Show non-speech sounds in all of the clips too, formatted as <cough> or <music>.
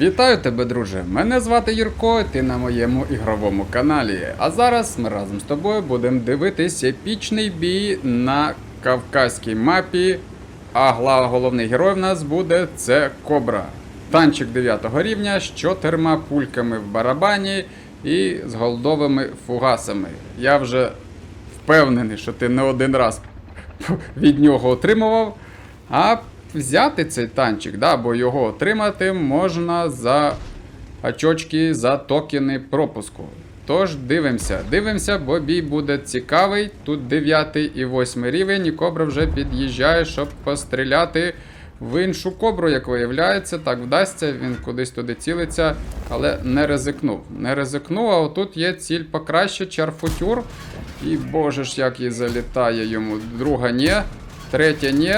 Вітаю тебе, друже! Мене звати Юрко, ти на моєму ігровому каналі. А зараз ми разом з тобою будемо дивитись епічний бій на кавказькій мапі. А головний герой в нас буде це Кобра. Танчик 9 рівня з чотирма пульками в барабані і з голдовими фугасами. Я вже впевнений, що ти не один раз <laughs> від нього отримував. А взяти цей танчик, да, бо його отримати можна за очочки, за токени пропуску. Тож дивимося, дивимося, бо бій буде цікавий. Тут 9 і 8 рівень, і кобра вже під'їжджає, щоб постріляти в іншу кобру, як виявляється. Так вдасться, він кудись туди цілиться, але не ризикнув. Не ризикнув, а отут є ціль покраще, чарфутюр. І боже ж, як їй залітає йому. Друга ні, третя ні.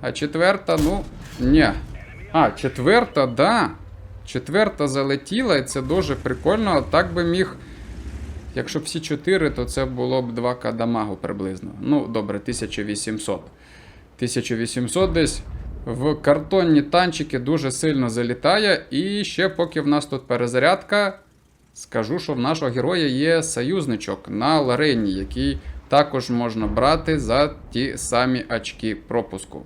А четверта, ну, ні. А, четверта, да. Четверта залетіла, і це дуже прикольно. Так би міг. Якщо б всі чотири, то це було б 2к дамагу приблизно. Ну, добре, 1800. 1800 десь в картонні танчики дуже сильно залітає. І ще поки в нас тут перезарядка, скажу, що в нашого героя є союзничок на Ларені, який також можна брати за ті самі очки пропуску.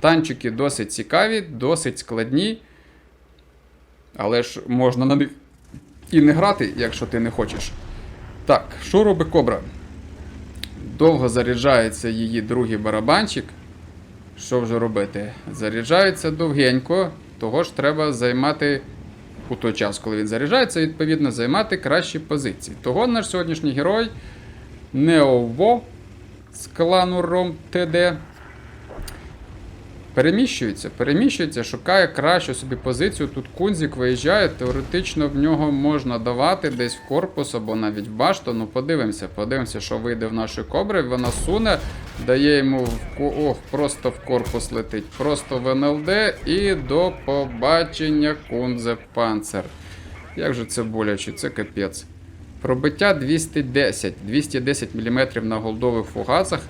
Танчики досить цікаві, досить складні. Але ж можна на них і не грати, якщо ти не хочеш. Так, що робить кобра? Довго заряджається її другий барабанчик. Що вже робити? Заряджається довгенько, того ж треба займати у той час, коли він заряджається, відповідно, займати кращі позиції. Того наш сьогоднішній герой Неово з клану Ром ТД переміщується, переміщується, шукає кращу собі позицію. Тут кунзик виїжджає, теоретично в нього можна давати десь в корпус або навіть в башту. Ну подивимося, подивимося, що вийде в нашої кобри. Вона суне, дає йому в ох, просто в корпус летить, просто в НЛД і до побачення кунзе панцер. Як же це боляче, це капець. Пробиття 210, 210 мм на голдових фугасах.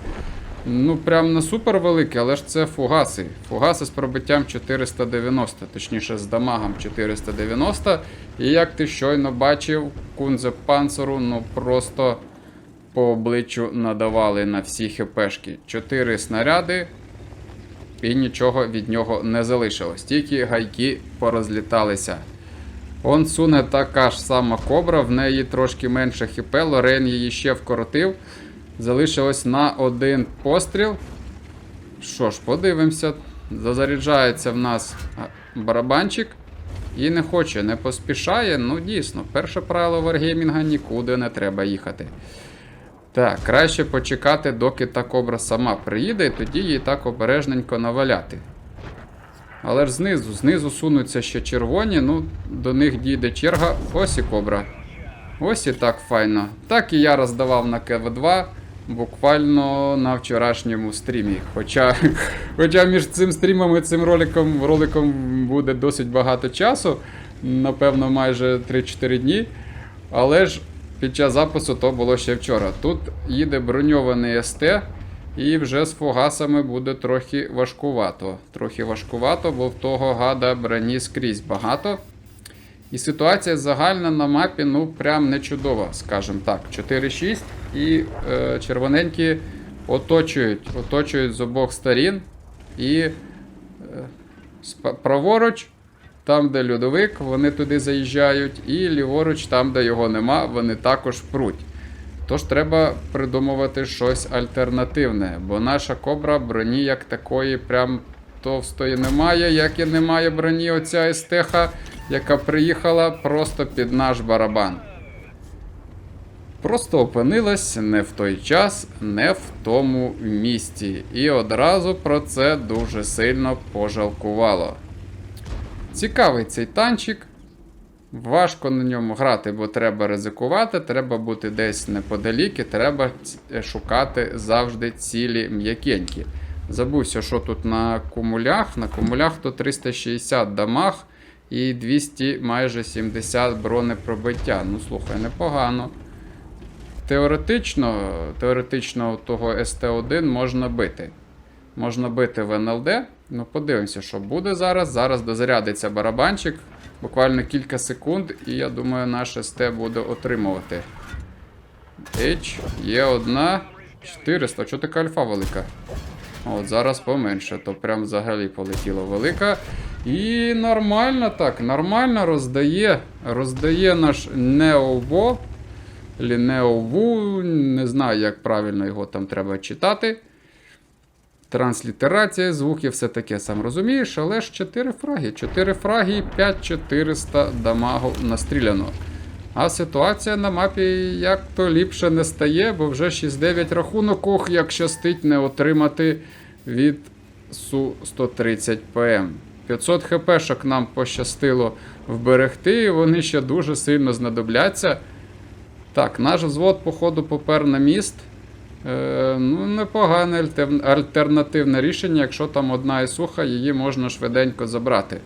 Ну, прям не супер велике, але ж це фугаси. Фугаси з пробиттям 490, точніше з дамагом 490. І як ти щойно бачив, кунзе панцеру, ну просто по обличчю надавали на всі хпшки. 4 снаряди, і нічого від нього не залишилось. Тільки гайки порозліталися. Он суне така ж сама кобра, в неї трошки менше хп, Лорен її ще вкоротив. Залишилось на один постріл. Що ж, подивимося. Зазаряджається в нас барабанчик. І не хоче, не поспішає. Ну, дійсно, перше правило варгеймінга нікуди не треба їхати. Так, краще почекати, доки та кобра сама приїде, і тоді їй так обережненько наваляти. Але ж знизу, знизу сунуться ще червоні, ну, до них дійде черга. Ось і кобра. Ось і так файно. Так і я роздавав на КВ2 буквально на вчорашньому стрімі. Хоча, <laughs> хоча між цим стрімом і цим роликом, роликом буде досить багато часу, напевно, майже 3-4 дні. Але ж під час запису то було ще вчора. Тут їде броньований СТ, і вже з фугасами буде трохи важкувато. Трохи важкувато, бо в того гада броні скрізь багато. І ситуація загальна на мапі, ну, прям не чудова, скажімо так. 4-6 і е, червоненькі оточують, оточують з обох сторін. І е, праворуч, там, де льодовик, вони туди заїжджають, і ліворуч, там, де його нема, вони також пруть. Тож треба придумувати щось альтернативне, бо наша кобра броні як такої прям товстої немає, як і немає броні оця естеха, яка приїхала просто під наш барабан. Просто опинилась не в той час, не в тому місці. І одразу про це дуже сильно пожалкувало. Цікавий цей танчик. Важко на ньому грати, бо треба ризикувати, треба бути десь неподалік і треба шукати завжди цілі м'якенькі. Забувся, що тут на кумулях. На кумулях то 360 дамаг і 200 майже 70 бронепробиття. Ну, слухай, непогано. Теоретично, теоретично того СТ1 можна бити. Можна бити в НЛД. Ну, подивимося, що буде зараз. Зараз дозарядиться барабанчик. Буквально кілька секунд, і я думаю, наш СТ буде отримувати. H, є одна. 400. Чого така альфа велика? От зараз поменше, то прям взагалі полетіло велика. І нормально так, нормально роздає. Роздає наш Неово. Лінеову, не знаю, як правильно його там треба читати. Транслітерація, звуки, все таке сам розумієш, але ж 4 фраги. 4 фраги і 5400 дамагу настріляно. А ситуація на мапі як то ліпше не стає, бо вже 6-9 рахунок, ох, як щастить не отримати від Су-130 ПМ. 500 хпшок нам пощастило вберегти, вони ще дуже сильно знадобляться. Так, наш взвод, походу, попер на міст. Е, ну, непогане альтернативне рішення, якщо там одна і суха, її можна швиденько забрати.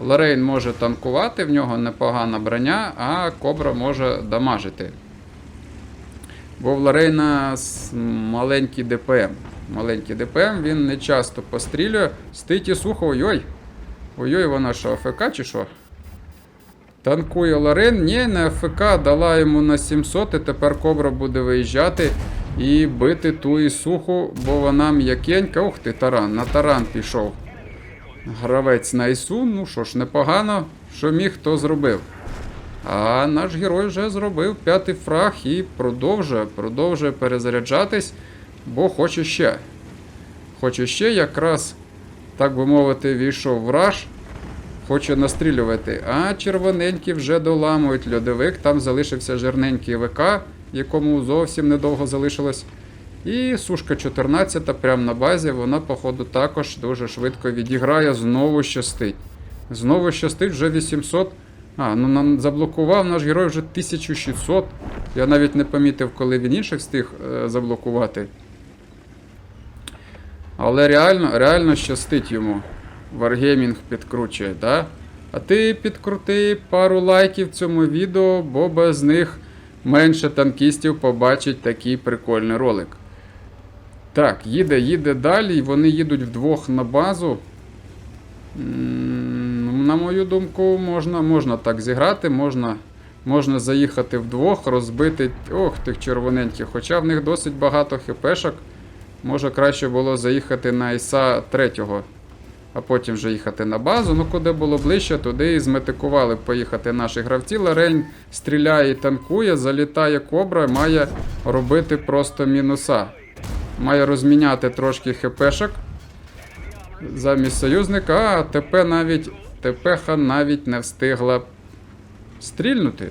Лорейн може танкувати, в нього непогана броня, а Кобра може дамажити. Бо в Лорейна маленький ДПМ. Маленький ДПМ, він не часто пострілює. Стить і сухо, ой-ой. Ой-ой, вона що, АФК чи що? Танкує Лорен. Ні, не АФК, дала йому на 700, і тепер Кобра буде виїжджати і бити ту Ісуху, бо вона м'якенька. Ух ти, таран, на таран пішов. Гравець на Ісу, ну що ж, непогано, що міг, то зробив. А наш герой вже зробив п'ятий фраг і продовжує, продовжує перезаряджатись, бо хоче ще. Хоче ще, якраз, так би мовити, війшов в раж, хоче настрілювати. А червоненькі вже доламують льодовик, там залишився жирненький ВК, якому зовсім недовго залишилось. І сушка 14 прямо на базі, вона, походу, також дуже швидко відіграє, знову щастить. Знову щастить вже 800. А, ну нам заблокував наш герой вже 1600. Я навіть не помітив, коли він інших встиг е, заблокувати. Але реально, реально щастить йому. Wargaming підкручує, да? А ти підкрути пару лайків цьому відео, бо без них менше танкістів побачить такий прикольний ролик. Так, їде, їде далі, і вони їдуть вдвох на базу. На мою думку, можна, можна так зіграти, можна, можна заїхати вдвох, розбити ох, тих червоненьких. Хоча в них досить багато хпшок. Може краще було заїхати на Іса третього, а потім вже їхати на базу. Ну, куди було ближче, туди і зметикували поїхати наші гравці. Ларень стріляє і танкує, залітає кобра, має робити просто мінуса. Має розміняти трошки хпшок замість союзника, а ТП навіть ТПХ навіть не встигла стрільнути.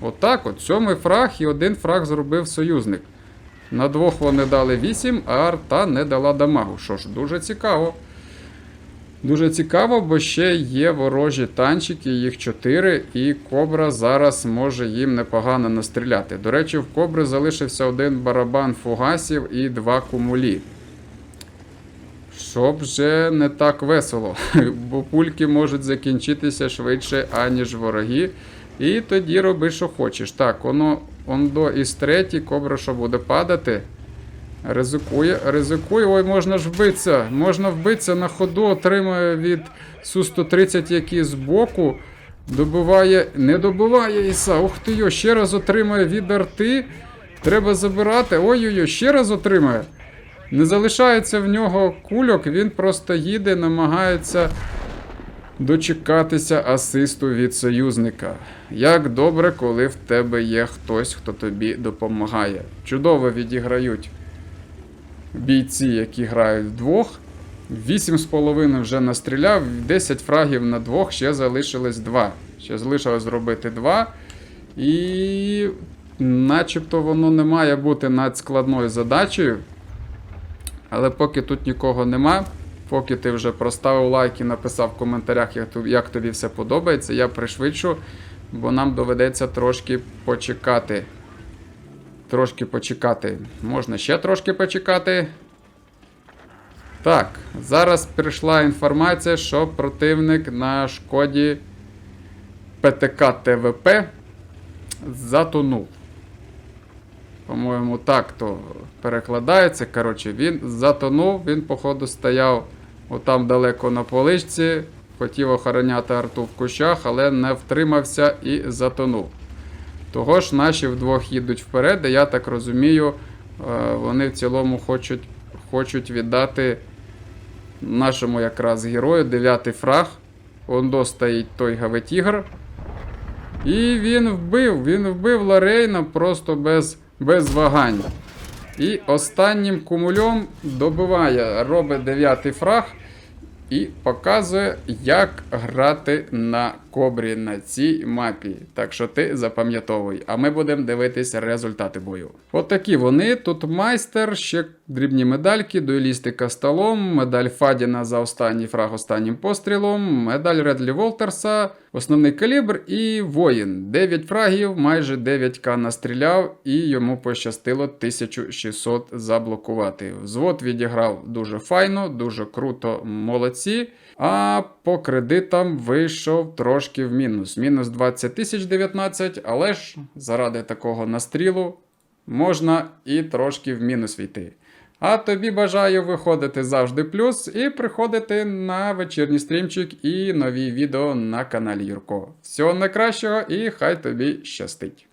Отак от. Сьомий фраг і один фраг зробив союзник. На двох вони дали 8, а арта не дала дамагу. Що ж, дуже цікаво. Дуже цікаво, бо ще є ворожі танчики, їх 4, і Кобра зараз може їм непогано настріляти. До речі, в Кобри залишився один барабан фугасів і два кумулі. Щоб вже не так весело, <laughs> бо пульки можуть закінчитися швидше, аніж вороги. І тоді роби, що хочеш. Так, воно ондо із третій, кобра що буде падати. Ризикує, ризикує. Ой, можна ж вбитися. Можна вбитися на ходу, отримує від Су-130, який збоку. Добиває, не добиває Іса. Ух ти йо, ще раз отримує від арти. Треба забирати. Ой-ой-ой, ще раз отримує. Не залишається в нього кульок, він просто їде, намагається дочекатися асисту від союзника. Як добре, коли в тебе є хтось, хто тобі допомагає. Чудово відіграють бійці, які грають вдвох. 8,5 вже настріляв, 10 фрагів на двох, ще залишилось 2. Ще залишилось зробити 2. І начебто воно не має бути надскладною задачею. Але поки тут нікого нема, поки ти вже проставив лайк і написав в коментарях, як тобі, все подобається, я пришвидшу, бо нам доведеться трошки почекати. Трошки почекати. Можна ще трошки почекати. Так, зараз прийшла інформація, що противник на шкоді ПТК ТВП затонув. По-моєму, так то перекладається. Коротше, він затонув, він, походу, стояв отам далеко на поличці, Хотів охороняти арту в кущах, але не втримався і затонув. Того ж наші вдвох їдуть вперед, і я так розумію, е, вони в цілому хочуть, хочуть віддати нашому якраз герою дев'ятий фраг. Ондо стоїть той гаветігр. І він вбив, він вбив Ларейна просто без, без вагань. І останнім кумульом добиває, робить дев'ятий фраг і показує, як грати на кобрі на цій мапі. Так що ти запам'ятовуй, а ми будемо дивитися результати бою. От вони. Тут майстер, ще дрібні медальки, дуелістика столом, медаль Фадіна за останній фраг останнім пострілом, медаль Редлі Волтерса, основний калібр і воїн. 9 фрагів, майже 9к настріляв, і йому пощастило 1600 заблокувати. Взвод відіграв дуже файно, дуже круто, молодці. А по кредитам вийшов трошки в мінус. Мінус 20 тисяч 19, але ж заради такого настрілу можна і трошки в мінус війти. А тобі бажаю виходити завжди плюс і приходити на вечірній стрімчик і нові відео на каналі Юрко. Всього найкращого і хай тобі щастить!